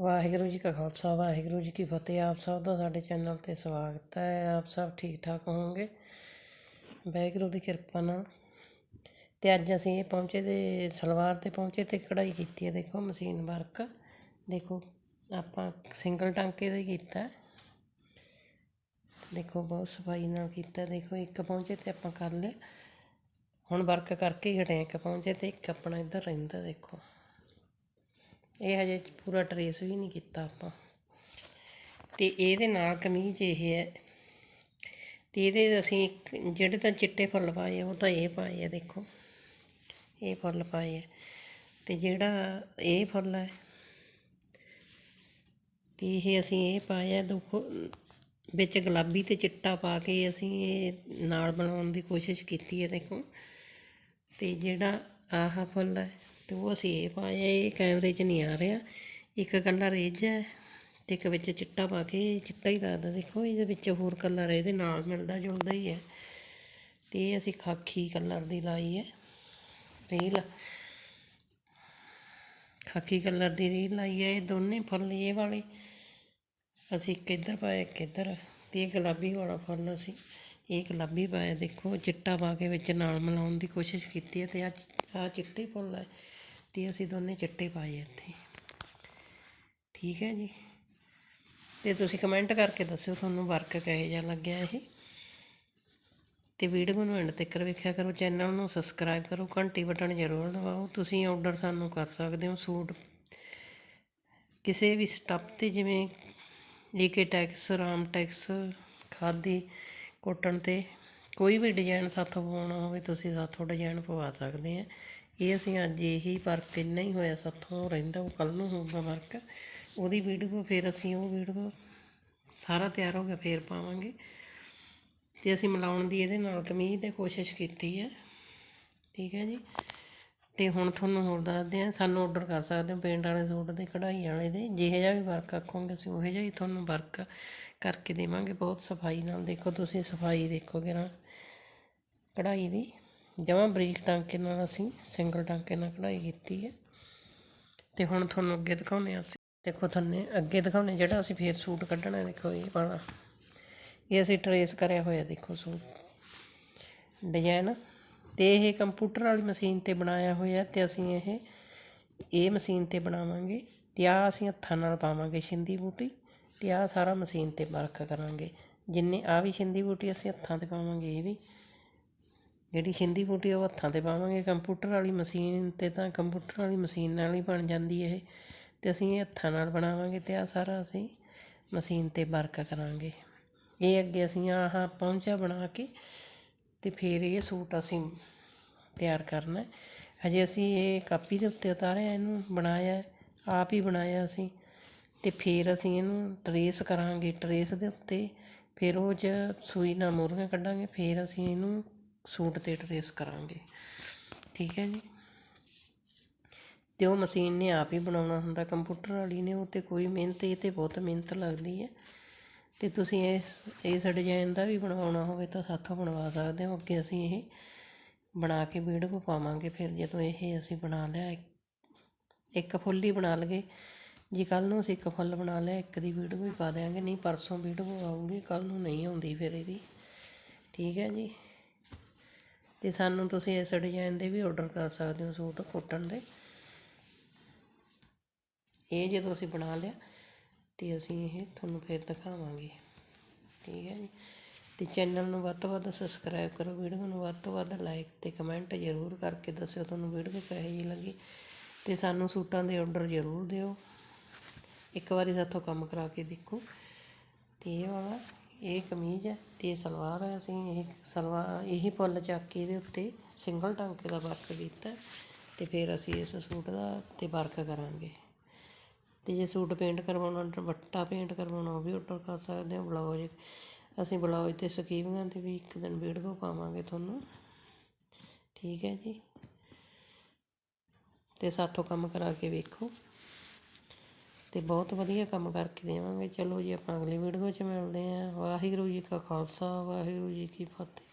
ਵਾਹਿਗੁਰੂ ਜੀ ਕਾ ਖਾਲਸਾ, ਵਾਹਿਗੁਰੂ ਜੀ ਕੀ ਫਤਿਹ। ਆਪ ਸਭ ਦਾ ਸਾਡੇ ਚੈਨਲ ਤੇ ਸਵਾਗਤ ਹੈ। ਆਪ ਸਭ ਠੀਕ ਠਾਕ ਹੋਵੋਗੇ? ਵਾਹਿਗੁਰੂ ਦੀ ਕਿਰਪਾ ਨਾਲ। ਤੇ ਅੱਜ ਅਸੀਂ ਇਹ ਪਹੁੰਚੇ ਦੇ, ਸਲਵਾਰ ਤੇ ਪਹੁੰਚੇ ਤੇ ਕਢਾਈ ਕੀਤੀ ਹੈ। ਦੇਖੋ, ਮਸ਼ੀਨ ਵਰਕ। ਦੇਖੋ, ਆਪਾਂ ਸਿੰਗਲ ਟਾਂਕੇ ਦਾ ਹੀ ਕੀਤਾ। ਦੇਖੋ, ਬਹੁਤ ਸਫ਼ਾਈ ਨਾਲ ਕੀਤਾ। ਦੇਖੋ, ਇੱਕ ਪਹੁੰਚੇ ਤੇ ਆਪਾਂ ਕਰ ਲਿਆ। ਹੁਣ ਵਰਕ ਕਰਕੇ ਹੀ ਹਟੇ ਇੱਕ ਪਹੁੰਚੇ ਤੇ ਇੱਕ ਆਪਣਾ ਇੱਧਰ ਰਹਿੰਦਾ, ਦੇਖੋ। ਇਹ ਹਜੇ ਪੂਰਾ ਟਰੇਸ ਵੀ ਨਹੀਂ ਕੀਤਾ ਆਪਾਂ। ਤੇ ਇਹਦੇ ਨਾਲ ਕਮੀਜ਼ ਇਹ ਹੈ। ਤੇ ਇਹਦੇ ਅਸੀਂ ਇੱਕ, ਜਿਹੜੇ ਤਾਂ ਚਿੱਟੇ ਫੁੱਲ ਪਾਏ ਉਹ ਤਾਂ ਇਹ ਪਾਏ ਆ ਦੇਖੋ। ਇਹ ਫੁੱਲ ਪਾਏ ਆ। ਤੇ ਜਿਹੜਾ ਇਹ ਫੁੱਲ ਹੈ, ਤੇ ਇਹ ਅਸੀਂ ਇਹ ਪਾਇਆ, ਦੇਖੋ, ਵਿੱਚ ਗੁਲਾਬੀ ਤੇ ਚਿੱਟਾ ਪਾ ਕੇ ਅਸੀਂ ਇਹ ਨਾਲ ਬਣਾਉਣ ਦੀ ਕੋਸ਼ਿਸ਼ ਕੀਤੀ ਹੈ, ਦੇਖੋ। ਤੇ ਜਿਹੜਾ ਆਹ ਫੁੱਲ ਹੈ ਅਤੇ ਉਹ ਅਸੀਂ ਇਹ ਪਾਇਆ ਇਹ ਕੈਮਰੇ 'ਚ ਨਹੀਂ ਆ ਰਿਹਾ। ਇੱਕ ਕਲਰ ਇਹ ਜਿਹਾ ਹੈ ਅਤੇ ਇੱਕ ਵਿੱਚ ਚਿੱਟਾ ਪਾ ਕੇ ਚਿੱਟਾ ਹੀ ਲੱਗਦਾ ਦੇਖੋ, ਇਹਦੇ ਵਿੱਚ ਹੋਰ ਕਲਰ ਇਹਦੇ ਨਾਲ ਮਿਲਦਾ, ਜੁਲਦਾ ਹੀ ਹੈ ਅਤੇ ਇਹ ਅਸੀਂ ਖਾਕੀ ਕਲਰ ਦੀ ਲਾਈ ਹੈ ਰੀਲ ਖਾਕੀ ਕਲਰ ਦੀ ਰੀਲ ਲਾਈ ਹੈ, ਇਹ ਦੋਨੇ ਫੁੱਲ, ਇਹ ਵਾਲੇ। ਅਸੀਂ ਇੱਕ ਇੱਧਰ ਪਾਇਆ, ਇੱਕ ਇੱਧਰ। ਅਤੇ ਇਹ ਗੁਲਾਬੀ ਵਾਲਾ ਫੁੱਲ ਅਸੀਂ, ਇਹ ਗੁਲਾਬੀ ਪਾਇਆ। ਦੇਖੋ, ਚਿੱਟਾ ਪਾ ਕੇ ਵਿੱਚ ਨਾਲ ਮਿਲਾਉਣ ਦੀ ਕੋਸ਼ਿਸ਼ ਕੀਤੀ ਹੈ ਅਤੇ ਆ ਆ ਚਿੱਟੇ ਫੁੱਲ ਹੈ ਤੇ ਅਸੀਂ ਦੋਨੇ ਚਿੱਟੇ ਪਾਏ ਇੱਥੇ। ਠੀਕ ਹੈ ਜੀ। ਤੇ ਤੁਸੀਂ ਕਮੈਂਟ ਕਰਕੇ ਦੱਸਿਓ ਤੁਹਾਨੂੰ ਵਰਕ ਕਿਹੋ ਜਿਹਾ ਲੱਗਿਆ ਇਹ। ਤੇ ਵੀਡੀਓ ਨੂੰ ਐਂਡ ਤੱਕ ਵੇਖਿਆ ਕਰੋ ਚੈਨਲ ਨੂੰ ਸਬਸਕ੍ਰਾਈਬ ਕਰੋ, ਘੰਟੀ ਬਟਨ ਜ਼ਰੂਰ ਦਬਾਓ। ਤੁਸੀਂ ਆਰਡਰ ਸਾਨੂੰ ਕਰ ਸਕਦੇ ਹੋ ਸੂਟ। ਕਿਸੇ ਵੀ ਸਟੱਪ ਤੇ ਜਿਵੇਂ ਲੀਕੇ ਟੈਕਸ ਰਾਮ ਟੈਕਸ ਖਾਦੀ ਕੋਟਨ ਤੇ ਕੋਈ ਵੀ ਡਿਜ਼ਾਈਨ ਸਾਥੋਂ ਪਵਾਉਣਾ ਹੋਵੇ, ਤੁਸੀਂ ਸਾਥੋਂ ਡਿਜ਼ਾਈਨ ਪਵਾ ਸਕਦੇ ਆ। ਇਹ ਅਸੀਂ ਅੱਜ ਇਹੀ ਵਰਕ ਇੰਨਾ ਹੀ ਹੋਇਆ ਸਾਥੋਂ ਰਹਿੰਦਾ, ਉਹ ਕੱਲ੍ਹ ਨੂੰ ਹੋਊਗਾ ਵਰਕ ਉਹਦੀ ਵੀਡੀਓ, ਫਿਰ ਅਸੀਂ ਉਹ ਵੀਡੀਓ ਸਾਰਾ ਤਿਆਰ ਹੋ ਗਿਆ, ਫਿਰ ਪਾਵਾਂਗੇ। ਤੇ ਅਸੀਂ ਮਿਲਾਉਣ ਦੀ ਇਹਦੇ ਨਾਲ ਕਮੀਜ਼ ਤੇ ਕੋਸ਼ਿਸ਼ ਕੀਤੀ ਹੈ। ਠੀਕ ਹੈ ਜੀ? ਤੇ ਹੁਣ ਤੁਹਾਨੂੰ ਹੋਰ ਦੱਸਦੇ ਆ ਸਾਨੂੰ ਆਰਡਰ ਕਰ ਸਕਦੇ ਹੋ ਪੇਂਟ ਵਾਲੇ ਸੂਟ ਦੇ, ਕਢਾਈ ਵਾਲੇ ਦੇ। ਜਿਹੋ ਜਿਹਾ ਵੀ ਵਰਕ ਆਖੋਗੇ ਅਸੀਂ, ਉਹੋ ਜਿਹਾ ਹੀ ਤੁਹਾਨੂੰ ਵਰਕ ਕਰਕੇ ਦੇਵਾਂਗੇ। ਬਹੁਤ ਸਫ਼ਾਈ ਨਾਲ ਦੇਖੋ ਤੁਸੀਂ, ਸਫ਼ਾਈ ਦੇਖੋਗੇ ਨਾ। ਕਢਾਈ ਦੀ ਜਮਾਂ ਬਰੀਕ ਟਾਂਕੇ ਨਾਲ ਅਸੀਂ ਸਿੰਗਲ ਟਾਂਕੇ ਨਾਲ ਕਢਾਈ ਕੀਤੀ ਹੈ। ਤੇ ਹੁਣ ਤੁਹਾਨੂੰ ਅੱਗੇ ਦਿਖਾਉਂਦੇ ਹਾਂ ਅਸੀਂ। ਦੇਖੋ ਤੁਹਾਨੂੰ ਅੱਗੇ ਦਿਖਾਉਂਦੇ ਜਿਹੜਾ ਅਸੀਂ ਫੇਰ ਸੂਟ ਕੱਢਣਾ ਦੇਖੋ ਇਹ ਵਾਲਾ। ਇਹ ਅਸੀਂ ਟਰੇਸ ਕਰਿਆ ਹੋਇਆ ਦੇਖੋ ਸੂਟ। ਡਿਜ਼ਾਈਨ ਤੇ ਇਹ ਕੰਪਿਊਟਰ ਵਾਲੀ ਮਸ਼ੀਨ ਤੇ ਬਣਾਇਆ ਹੋਇਆ ਤੇ ਅਸੀਂ ਇਹ ਇਹ ਮਸ਼ੀਨ ਤੇ ਬਣਾਵਾਂਗੇ ਤੇ ਆ ਅਸੀਂ ਹੱਥਾਂ ਨਾਲ ਪਾਵਾਂਗੇ ਛਿੰਦੀ ਬੂਟੀ ਤੇ ਆ ਸਾਰਾ ਮਸ਼ੀਨ ਤੇ ਵਰਕ ਕਰਾਂਗੇ। ਜਿੰਨੇ ਆ ਵੀ ਛਿੰਦੀ ਬੂਟੀ ਅਸੀਂ ਹੱਥਾਂ ਤੇ ਪਾਵਾਂਗੇ, ਇਹ ਵੀ। ਜਿਹੜੀ ਛਿੰਦੀ ਬੂਟੀ ਉਹ ਹੱਥਾਂ ਤੇ ਪਾਵਾਂਗੇ। ਕੰਪਿਊਟਰ ਵਾਲੀ ਮਸ਼ੀਨ ਤੇ ਤਾਂ ਕੰਪਿਊਟਰ ਵਾਲੀ ਮਸ਼ੀਨ ਨਾਲ ਹੀ ਬਣ ਜਾਂਦੀ ਇਹ। ਅਤੇ ਅਸੀਂ ਇਹ ਹੱਥਾਂ ਨਾਲ ਬਣਾਵਾਂਗੇ ਤੇ ਆਹ ਸਾਰਾ ਅਸੀਂ ਮਸ਼ੀਨ ਤੇ ਵਰਕ ਕਰਾਂਗੇ। ਇਹ ਅੱਗੇ ਅਸੀਂ ਆਹ ਪਹੁੰਚਾ ਬਣਾ ਕੇ ਅਤੇ ਫਿਰ ਇਹ ਸੂਟ ਅਸੀਂ ਤਿਆਰ ਕਰਨਾ। ਹਜੇ ਅਸੀਂ ਇਹ ਕਾਪੀ ਦੇ ਉੱਤੇ ਉਤਾਰਿਆ, ਇਹਨੂੰ ਬਣਾਇਆ, ਆਪ ਹੀ ਬਣਾਇਆ ਅਸੀਂ। ਅਤੇ ਫਿਰ ਅਸੀਂ ਇਹਨੂੰ ਟਰੇਸ ਕਰਾਂਗੇ, ਟਰੇਸ ਦੇ ਉੱਤੇ। ਫਿਰ ਉਹ 'ਚ ਸੂਈ ਨਾਲ ਮੋਰੀਆਂ ਕੱਢਾਂਗੇ, ਫਿਰ ਅਸੀਂ ਇਹਨੂੰ ਸੂਟ ਤੇ ਟਰੇਸ ਕਰਾਂਗੇ। ਠੀਕ ਹੈ ਜੀ? ਤੇ ਉਹ ਮਸ਼ੀਨ ਨੇ ਆਪ ਹੀ ਬਣਾਉਣਾ ਹੁੰਦਾ, ਕੰਪਿਊਟਰ ਵਾਲੀ ਨੇ, ਉਹ ਤੇ ਕੋਈ ਮਿਹਨਤ, ਇਹ ਤੇ ਬਹੁਤ ਮਿਹਨਤ ਲੱਗਦੀ ਹੈ। ਤੇ ਤੁਸੀਂ ਇਸ ਇਸ ਡਿਜ਼ਾਈਨ ਦਾ ਵੀ ਬਣਵਾਉਣਾ ਹੋਵੇ ਤਾਂ ਸਾਥੋਂ ਬਣਵਾ ਸਕਦੇ ਹੋ, ਅੱਗੇ ਅਸੀਂ ਇਹ ਬਣਾ ਕੇ ਵੀਡੀਓ ਪਾਵਾਂਗੇ, ਫਿਰ ਜਦੋਂ ਇਹ ਅਸੀਂ ਬਣਾ ਲਿਆ, ਇੱਕ ਫੁੱਲ ਹੀ ਬਣਾ ਲਗੇ ਜੇ ਕੱਲ ਨੂੰ ਅਸੀਂ ਇੱਕ ਫੁੱਲ ਬਣਾ ਲਿਆ, ਇੱਕ ਦੀ ਵੀਡੀਓ ਹੀ ਪਾ ਦਿਆਂਗੇ, ਨਹੀਂ ਪਰਸੋਂ ਵੀਡੀਓ ਆਊਗੀ ਕੱਲ ਨੂੰ ਨਹੀਂ ਆਉਂਦੀ ਫਿਰ ਇਹਦੀ। ਠੀਕ ਹੈ ਜੀ? ਅਤੇ ਸਾਨੂੰ ਤੁਸੀਂ ਇਸ ਡਿਜ਼ਾਇਨ ਦੇ ਵੀ ਆਰਡਰ ਕਰ ਸਕਦੇ ਹੋ ਸੂਟ ਕੋਟਨ ਦੇ। ਇਹ ਜਦੋਂ ਅਸੀਂ ਬਣਾ ਲਿਆ ਤੇ ਅਸੀਂ ਇਹ ਤੁਹਾਨੂੰ ਫਿਰ ਦਿਖਾਵਾਂਗੇ। ਠੀਕ ਹੈ ਜੀ। ਤੇ ਚੈਨਲ ਨੂੰ ਵੱਧ ਤੋਂ ਵੱਧ ਸਬਸਕ੍ਰਾਈਬ ਕਰੋ ਵੀਡੀਓ ਨੂੰ ਵੱਧ ਤੋਂ ਵੱਧ ਲਾਈਕ ਤੇ ਕਮੈਂਟ ਜ਼ਰੂਰ ਕਰਕੇ ਦੱਸਿਓ ਤੁਹਾਨੂੰ ਵੀਡੀਓ ਕਿਹੋ ਜਿਹੀ ਲੱਗੀ। ਤੇ ਸਾਨੂੰ ਸੂਟਾਂ ਦੇ ਆਰਡਰ ਜ਼ਰੂਰ ਦਿਓ। ਇੱਕ ਵਾਰੀ ਸਾਥੋਂ ਕੰਮ ਕਰਾ ਕੇ ਦੇਖੋ। ਤੇ ਇਹ ਵਾਲਾ ਇਹ ਕਮੀਜ਼ ਹੈ ਤੇ ਸਲਵਾਰ ਹੈ। ਅਸੀਂ ਇਹ ਸਲਵਾਰ, ਇਹੀ ਫੁੱਲ ਚੱਕ ਕੇ ਇਹਦੇ ਉੱਤੇ ਸਿੰਗਲ ਟਾਂਕੇ ਦਾ ਵਰਕ ਕੀਤਾ ਤੇ ਫਿਰ ਅਸੀਂ ਇਸ ਸੂਟ ਦਾ ਤੇ ਵਰਕ ਕਰਾਂਗੇ। ਤੇ ਜੇ ਸੂਟ ਪੇਂਟ ਕਰਵਾਉਣਾ, ਦੁਪੱਟਾ ਪੇਂਟ ਕਰਵਾਉਣਾ, ਉਹ ਵੀ ਆਰਡਰ ਕਰ ਸਕਦੇ ਹੋ। ਬਲਾਉਜ ਅਸੀਂ ਬਲਾਉਜ ਤੇ ਸਕੀਵੀਆਂ ਤੇ ਵੀ ਇੱਕ ਦਿਨ ਵੀਡੀਓ ਪਾਵਾਂਗੇ ਤੁਹਾਨੂੰ। ਠੀਕ ਹੈ ਜੀ। ਤੇ ਸਾਥੋਂ ਕੰਮ ਕਰਾ ਕੇ ਵੇਖੋ। ਤੇ ਬਹੁਤ ਵਧੀਆ ਕੰਮ ਕਰਕੇ ਦੇਵਾਂਗੇ। ਚਲੋ ਜੀ, ਆਪਾਂ ਅਗਲੀ ਵੀਡੀਓ 'ਚ ਮਿਲਦੇ ਆਂ ਵਾਹਿਗੁਰੂ ਜੀ ਕਾ ਖਾਲਸਾ, ਵਾਹਿਗੁਰੂ ਜੀ ਕੀ ਫਤਿਹ।